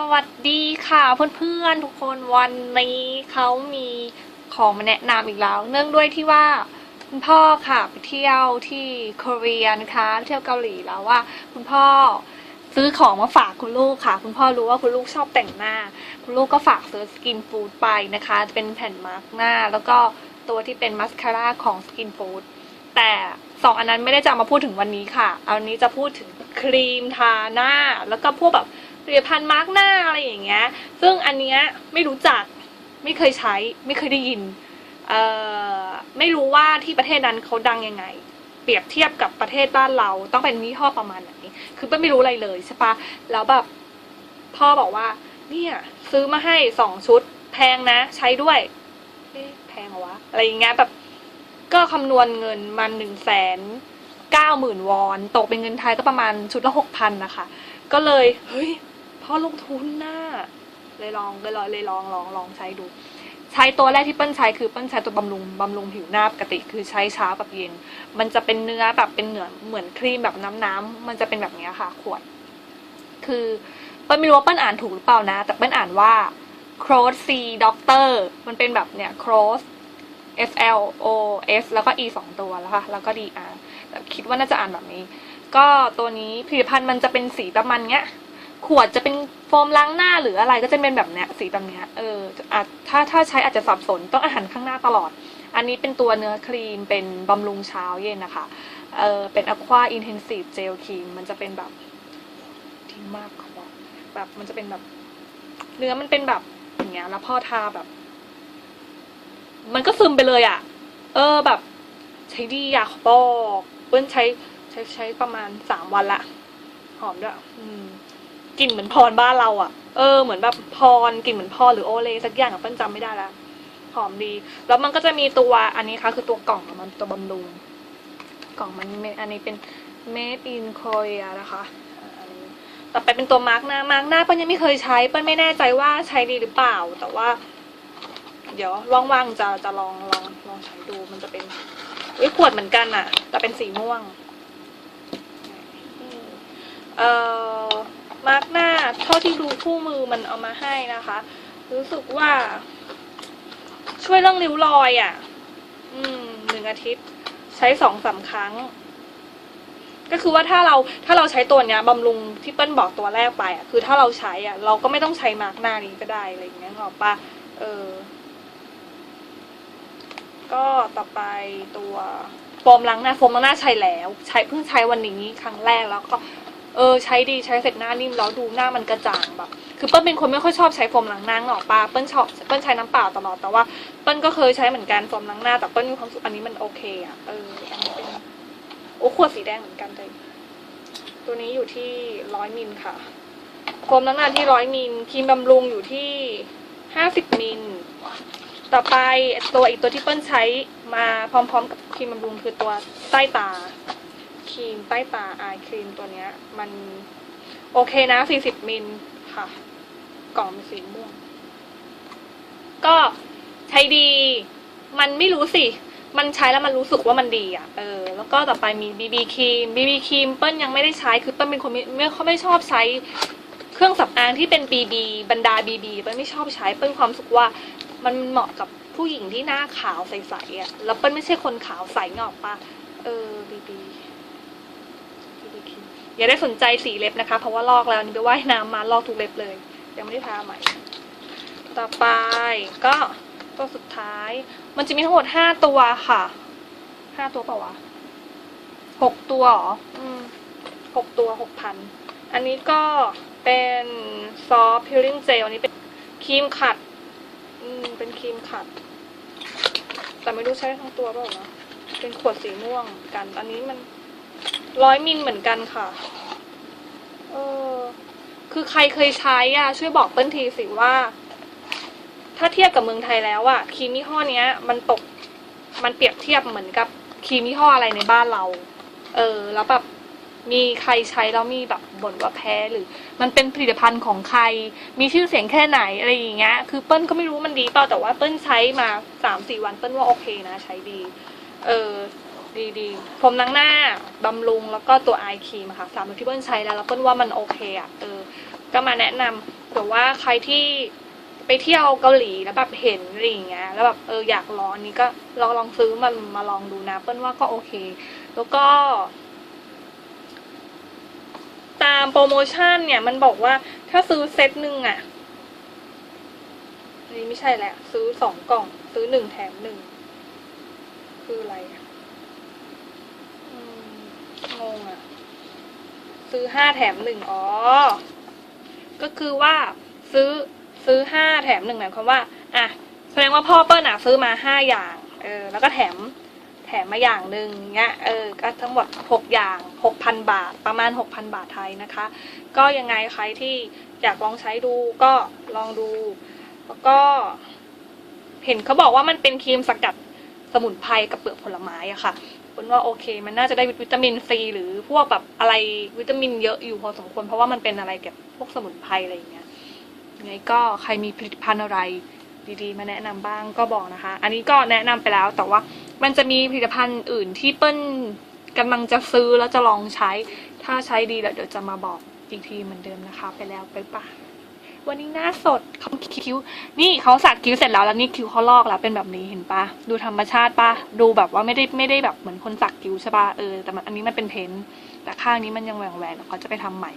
สวัสดีค่ะเพื่อนๆทุกคนวันนี้เขามีของมาแนะนำอีกแล้ว เนื่องด้วยที่ว่าคุณพ่อค่ะไปเที่ยวที่เกาหลีนะคะเที่ยวเกาหลีแล้วว่า คุณพ่อซื้อของมาฝากคุณลูกค่ะ คุณพ่อรู้ว่าคุณลูกชอบแต่งหน้า คุณลูกก็ฝากซื้อสกินฟูดไปนะคะเป็นแผ่นมาร์กหน้า แล้วก็ตัวที่เป็นมัสคาร่าของสกินฟูดแต่สองอันนั้นไม่ได้จะมาพูดถึงวันนี้ค่ะ เอาอันนี้จะพูดถึงครีมทาหน้าแล้วก็พวกแบบ ผลิตภัณฑ์มาร์กหน้าอะไรอย่างเงี้ย ซึ่งอันเนี้ยไม่รู้จักไม่เคยใช้ไม่เคยได้ยินเอ่อไม่รู้ว่าที่ประเทศนั้นเขาดังยังไง เปรียบเทียบกับประเทศบ้านเราต้องเป็นยี่ห้อประมาณไหนคือเป้นไม่รู้อะไรเลยใช่ปะแล้วแบบพ่อบอกว่า เนี่ยซื้อมาให้สองชุด แพงนะ ใช้ด้วยแพงเหรอวะอะไรอย่างเงี้ยแบบก็คำนวณเงินมันหนึ่งแสนเก้าหมื่นวอน ตกเป็นเงินไทยก็ประมาณชุดละหกพันนะคะ ก็เลยเฮ้ย พ่อลงทุนน่ะเลยลองเลยลองเลยลองลองลองใช้ดู ใช้ตัวแรกที่เปิ้ลใช้คือเปิ้ลใช้ตัวบำรุงบำรุงผิวหน้าปกติคือใช้เช้ากับเย็น มันจะเป็นเนื้อแบบเป็นเหนือเหมือนครีมแบบน้ำน้ำมันจะเป็นแบบนี้ค่ะ ขวด คือเปิ้ลไม่รู้ว่าเปิ้ลอ่านถูกหรือเปล่านะ แต่เปิ้ลอ่านว่า cross c doctor มันเป็นแบบเนี้ย cross f l o s แล้วก็ e สองตัวแล้วค่ะ แล้วก็ d r แต่คิดว่าน่าจะอ่านแบบนี้ ก็ตัวนี้ผลิตภัณฑ์มันจะเป็นสีประมาณเนี้ย ขวดจะเป็นโฟมล้างหน้าหรืออะไรก็จะเป็นแบบเนี้ยสีแบบเนี้ยเอออาจถ้าถ้าใช้อาจจะสับสนต้องอาหารข้างหน้าตลอด อันนี้เป็นตัวเนื้อครีมเป็นบำรุงเช้าเย็นนะคะเออเป็น Aqua Intensive Gel Cream มันจะเป็นแบบดีมากเขาบอกแบบมันจะเป็นแบบ เนื้อมันเป็นแบบอย่างเงี้ย แล้วพอทาแบบ มันก็ซึมไปเลยอะ่ะ เออแบบ ใช้ดีอะเขาบอกเปิ้ลใช้ใช้ใช้ประมาณสามวันละหอมด้วยอืม กลิ่นเหมือนพรบ้านเราอะ่ะเออเหมือนแบบพรกลิ่นเหมือนพรหรือโอเลสักอย่างอะเปิ้ลจำไม่ได้ละหอมดี แล้วมันก็จะมีตัวอันนี้ค่ะคือตัวกล่องของมันตัวบำรุงกล่องมันเป็นอันนี้เป็น made in Korea นะคะต่อไปเป็นตัวมาร์กหน้ามาร์กหน้าเปิ้ลยังไม่เคยใช้เปิ้ลไม่แน่ใจว่าใช้ดีหรือเปล่า แต่ว่า เดี๋ยวว่างๆจะจะลองลองลองใช้ดูมันจะเป็นเอ้ยขวดเหมือนกันอะแต่เป็นสีม่วง เอ่อ มาร์กหน้าเท่าที่ดูคู่มือมันเอามาให้นะคะ รู้สึกว่า ช่วยเรื่องริ้วรอยอะ่ะ อืมหนึ่งอาทิตย์ ใช้สองสามครั้ง ก็คือว่าถ้าเราถ้าเราใช้ตัวเนี้ยบำรุงที่เปิ้ลบอกตัวแรกไปอะ คือถ้าเราใช้อะ เราก็ไม่ต้องใช้มาร์กหน้านี้ก็ได้อะไรอย่างเงี้ยหรอปะเออ ก็ต่อไปตัวโฟมล้างหน้าโฟมล้างหน้าใช้แล้ว ใช้เพิ่งใช้วันนี้ครั้งแรกแล้วก็ เออใช้ดีใช้เสร็จหน้านิ่มแล้วดูหน้ามันกระจ่างแบบคือเปิ้ลเป็นคนไม่ค่อยชอบใช้โฟมล้างหน้าหรอกปาเปิ้ลชอบเปิ้ลใช้น้ำเปล่าตลอดแต่ว่าเปิ้ลก็เคยใช้เหมือนกันโฟมล้างหน้า แต่เปิ้ลมีความสึกอันนี้มันโอเคอะเอออันนี้เป็นโอ้ขวดสีแดงเหมือนกันเลยตัวนี้อยู่ที่ร้อยมิลค่ะโฟมล้างหน้าที่ร้อยมิลครีมบำรุงอยู่ที่ห้าสิบมิลต่อไปตัวอีกตัวที่เปิ้ลใช้มาพร้อม ๆ กับครีมบำรุงคือตัวใต้ตา ครีมใต้ตาอายครีมตัวเนี้ย มันโอเคนะ40มิลค่ะ กล่องเป็นสีม่วง ก็ใช้ดี มันไม่รู้สิ มันใช้แล้วมันรู้สึกว่ามันดีอะ เออ แล้วก็ต่อไปมีบีบีครีมบีบีครีมเปิ้ลยังไม่ได้ใช้ คือเปิ้ลเป็นคนไม่ไม่ไม่ชอบใช้เครื่องสำอางที่เป็นบีบีบรรดาบีบีเปิ้ลไม่ชอบใช้ เปิ้ลความสึกว่ามันเหมาะกับผู้หญิงที่หน้าขาวใสๆอะ แล้วเปิ้ลไม่ใช่คนขาวใสงอกปะเออบีบี อย่าได้สนใจสีเล็บนะคะ เพราะว่าลอกแล้วนี่ไปว่ายน้ำมาลอกทุกเล็บเลย ยังไม่ได้ทาใหม่ ต่อไปก็ตัวสุดท้าย มันจะมีทั้งหมดห้าตัวค่ะห้าตัวเปล่าวะหกตัวหรออืมหกตัวหกพันอันนี้ก็เป็นซอฟต์พิลลิ่งเจลอันนี้เป็นครีมขัด อืม เป็นครีมขัด แต่ไม่รู้ใช้ทั้งตัวเปล่าวะเป็นขวดสีม่วงกัน อันนี้มัน ร้อยมิลเหมือนกันค่ะ เออ คือใครเคยใช้อะ ช่วยบอกเปิ้ลทีสิว่า ถ้าเทียบกับเมืองไทยแล้วอะครีมยี่ห้อเนี้ย มันตก มันเปรียบเทียบเหมือนกับครีมยี่ห้ออะไรในบ้านเรา เออ แล้วแบบมีใครใช้แล้วมีแบบบ่นว่าแพ้หรือ มันเป็นผลิตภัณฑ์ของใคร มีชื่อเสียงแค่ไหนอะไรอย่างเงี้ย คือเปิ้ลก็ไม่รู้มันดีเปล่าแต่ว่าเปิ้ลใช้มาสามสี่วันเปิ้ลว่าโอเคนะ ใช้ดี เออ ดีดีผมล้างหน้าบำรุงแล้วก็ตัวไอครีมค่ะสามตัวที่เปิ้ลใช้แล้วแล้วเปิ้ลว่ามันโอเคอะเออก็มาแนะนำเผื่อว่าใครที่ไปเที่ยวเกาหลีแล้วแบบเห็นอะไรอย่างเงี้ยแล้วแบบเอออยากลองอันนี้ก็ลองลองซื้อมันมาลองดูนะ เปิ้ลว่าก็โอเค แล้วก็ ตามโปรโมชั่นเนี่ยมันบอกว่าถ้าซื้อเซตหนึ่งอะ่ะนนี้ไม่ใช่แหละ ซื้อสองกล่อง ซื้อหนึ่งแถมหนึ่งคืออะไรอะ งงอะซื้อห้าแถมหนึ่งอ๋อ ก็คือว่าซื้อซื้อห้าแถมหนึ่งหมายความว่าอะแสดงว่าพ่อเปิ้ลอะซื้อมาห้าอย่าง เออ แล้วก็แถมแถมมาอย่างหนึ่งเงี้ย เออ ก็ทั้งหมดหกอย่างหกพันบาท ประมาณหกพันบาทไทยนะคะ ก็ยังไงใครที่อยากลองใช้ดูก็ลองดู แล้วก็ เห็นเขาบอกว่ามันเป็นครีมสกัดสมุนไพรกับเปลือกผลไม้อะค่ะ คุณว่าโอเค มันน่าจะได้วิตามินซีหรือพวกแบบอะไรวิตามินเยอะอยู่พอสมควรเพราะว่ามันเป็นอะไรเกี่ยวกับพวกสมุนไพรอะไรอย่างเงี้ยยังไงก็ใครมีผลิตภัณฑ์อะไรดีๆ มาแนะนำบ้างก็บอกนะคะ อันนี้ก็แนะนำไปแล้วแต่ว่ามันจะมีผลิตภัณฑ์อื่นที่เปิ้ลกำลังจะซื้อแล้วจะลองใช้ ถ้าใช้ดีแล้วเดี๋ยวจะมาบอกอีกทีเหมือนเดิมนะคะ ไปแล้วไปป่ะ วันนี้หน้าสดเขาคิ้ว นี่เขาสักคิ้วเสร็จแล้วแล้วนี่คิ้วเขาลอกแล้วเป็นแบบนี้เห็นปะดูธรรมชาติปะดูแบบว่าไม่ได้ไม่ได้แบบเหมือนคนสักคิ้วใช่ปะเออแต่มันอันนี้มันเป็นเพ้นท์แต่ข้างนี้มันยังแหว่งแหวนเขาจะไปทำใหม่